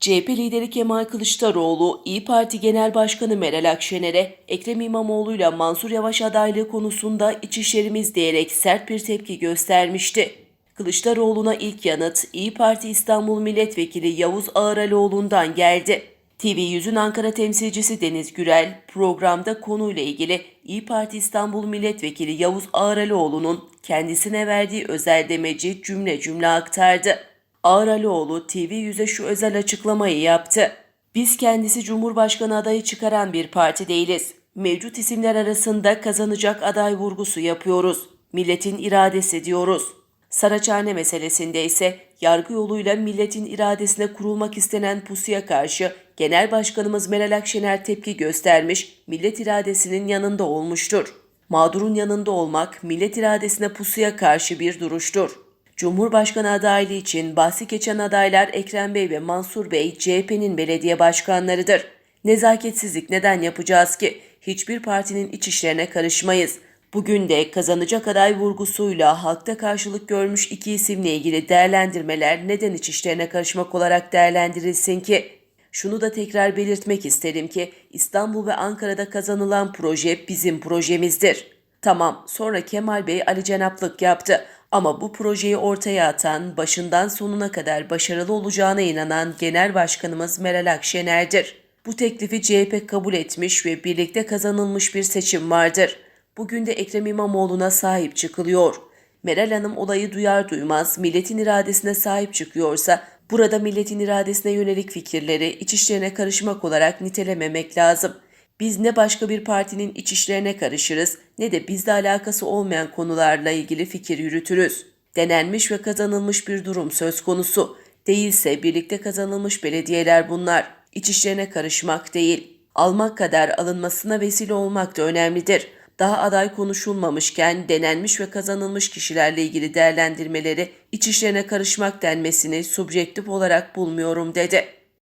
CHP lideri Kemal Kılıçdaroğlu, İyi Parti Genel Başkanı Meral Akşener'e Ekrem İmamoğlu ile Mansur Yavaş adaylığı konusunda iç işlerimiz diyerek sert bir tepki göstermişti. Kılıçdaroğlu'na ilk yanıt İyi Parti İstanbul Milletvekili Yavuz Ağraloğlu'ndan geldi. TV100'ün Ankara temsilcisi Deniz Gürel programda konuyla ilgili İyi Parti İstanbul Milletvekili Yavuz Ağraloğlu'nun kendisine verdiği özel demeci cümle cümle aktardı. Ağraloğlu TV100'e şu özel açıklamayı yaptı. Biz kendisi Cumhurbaşkanı adayı çıkaran bir parti değiliz. Mevcut isimler arasında kazanacak aday vurgusu yapıyoruz. Milletin iradesi diyoruz. Saraçhane meselesinde ise yargı yoluyla milletin iradesine kurulmak istenen pusuya karşı Genel Başkanımız Meral Akşener tepki göstermiş, millet iradesinin yanında olmuştur. Mağdurun yanında olmak millet iradesine pusuya karşı bir duruştur. Cumhurbaşkanı adaylığı için bahsi geçen adaylar Ekrem Bey ve Mansur Bey CHP'nin belediye başkanlarıdır. Nezaketsizlik neden yapacağız ki? Hiçbir partinin iç işlerine karışmayız. Bugün de kazanacak aday vurgusuyla halkta karşılık görmüş iki isimle ilgili değerlendirmeler neden iç işlerine karışmak olarak değerlendirilsin ki? Şunu da tekrar belirtmek isterim ki İstanbul ve Ankara'da kazanılan proje bizim projemizdir. Tamam sonra Kemal Bey Ali Cenaplık yaptı ama bu projeyi ortaya atan, başından sonuna kadar başarılı olacağına inanan Genel Başkanımız Meral Akşener'dir. Bu teklifi CHP kabul etmiş ve birlikte kazanılmış bir seçim vardır. Bugün de Ekrem İmamoğlu'na sahip çıkılıyor. Meral Hanım olayı duyar duymaz milletin iradesine sahip çıkıyorsa burada milletin iradesine yönelik fikirleri iç işlerine karışmak olarak nitelememek lazım. Biz ne başka bir partinin iç işlerine karışırız ne de bizle alakası olmayan konularla ilgili fikir yürütürüz. Denenmiş ve kazanılmış bir durum söz konusu. Değilse birlikte kazanılmış belediyeler bunlar. İç işlerine karışmak değil. Almak kadar alınmasına vesile olmak da önemlidir. Daha aday konuşulmamışken denenmiş ve kazanılmış kişilerle ilgili değerlendirmeleri iç işlerine karışmak denmesini subjektif olarak bulmuyorum dedi.